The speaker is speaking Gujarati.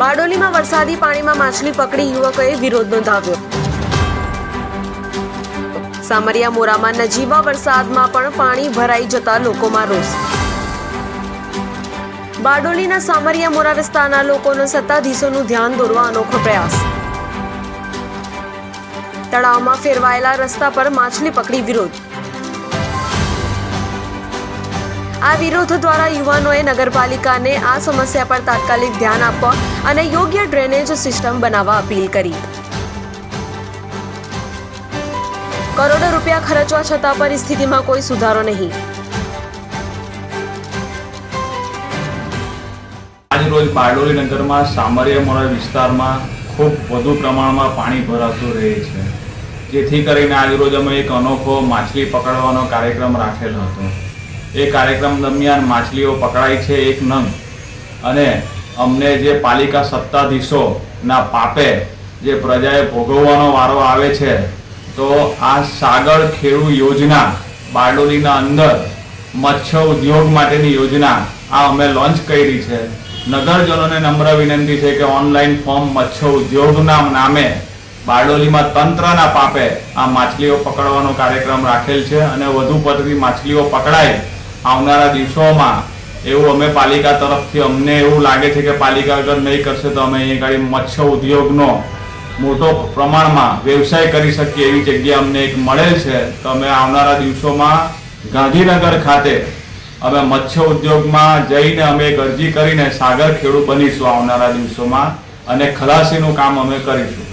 બારડોલીમાં વરસાદી પાણીમાં માછલી પકડી યુવકોએ વિરોધ નોંધાવ્યો. સામરિયા મોરામાં નજીવા વરસાદમાં પણ પાણી ભરાઈ જતા લોકોમાં રોષ. બારડોલીના સામરિયા મોરા વિસ્તારના લોકોનો સત્તાધીશોનું ધ્યાન દોરવા અનોખો પ્રયાસ. તળાવમાં ફેરવાયેલા રસ્તા પર માછલી પકડી વિરોધ. આ વિરોધ દ્વારા યુવાનોએ નગરપાલિકાને આ સમસ્યા પર તાત્કાલિક ધ્યાન આપવા અને યોગ્ય ડ્રેનેજ સિસ્ટમ બનાવવા અપીલ કરી. કરોડો રૂપિયા ખર્ચવા છતાં પરિસ્થિતિમાં કોઈ સુધારો નહીં. આજરોજ બારડોલી નગરમાં સામરિયામોરા વિસ્તારમાં ખૂબ વધુ પ્રમાણમાં પાણી ભરાતું રહે છે. જેથી કરીને આજરોજ અમે એક અનોખો માછલી પકડવાનો કાર્યક્રમ રાખેલો હતો. એ કાર્યક્રમ દરમિયાન માછલીઓ પકડાઈ છે એક નંગ. અને અમને જે પાલિકા સત્તાધીશોના પાપે જે પ્રજાએ ભોગવવાનો વારો આવે છે, તો આ સાગર ખેડૂ યોજના બારડોલીના અંદર મત્સ્ય ઉદ્યોગ માટેની યોજના આ અમે લોન્ચ કરી છે. નગરજનોને નમ્ર વિનંતી છે કે ઓનલાઈન ફોર્મ મત્સ્ય ઉદ્યોગના નામે બારડોલીમાં તંત્રના પાપે આ માછલીઓ પકડવાનો કાર્યક્રમ રાખેલ છે અને વધુ પડતી માછલીઓ પકડાય આવનારા દિવસોમાં એવું અમે પાલિકા તરફથી અમને એવું લાગે છે કે પાલિકા અગર નહીં કરશે તો અમે અહીં આગળ મત્સ્ય ઉદ્યોગનો મોટો પ્રમાણમાં વ્યવસાય કરી શકીએ એવી જગ્યા અમને એક મળેલ છે. તો અમે આવનારા દિવસોમાં ગાંધીનગર ખાતે અમે મત્સ્ય ઉદ્યોગમાં જઈને અમે એક અરજી કરીને સાગર ખેડૂત બનીશું આવનારા દિવસોમાં અને ખલાસીનું કામ અમે કરીશું.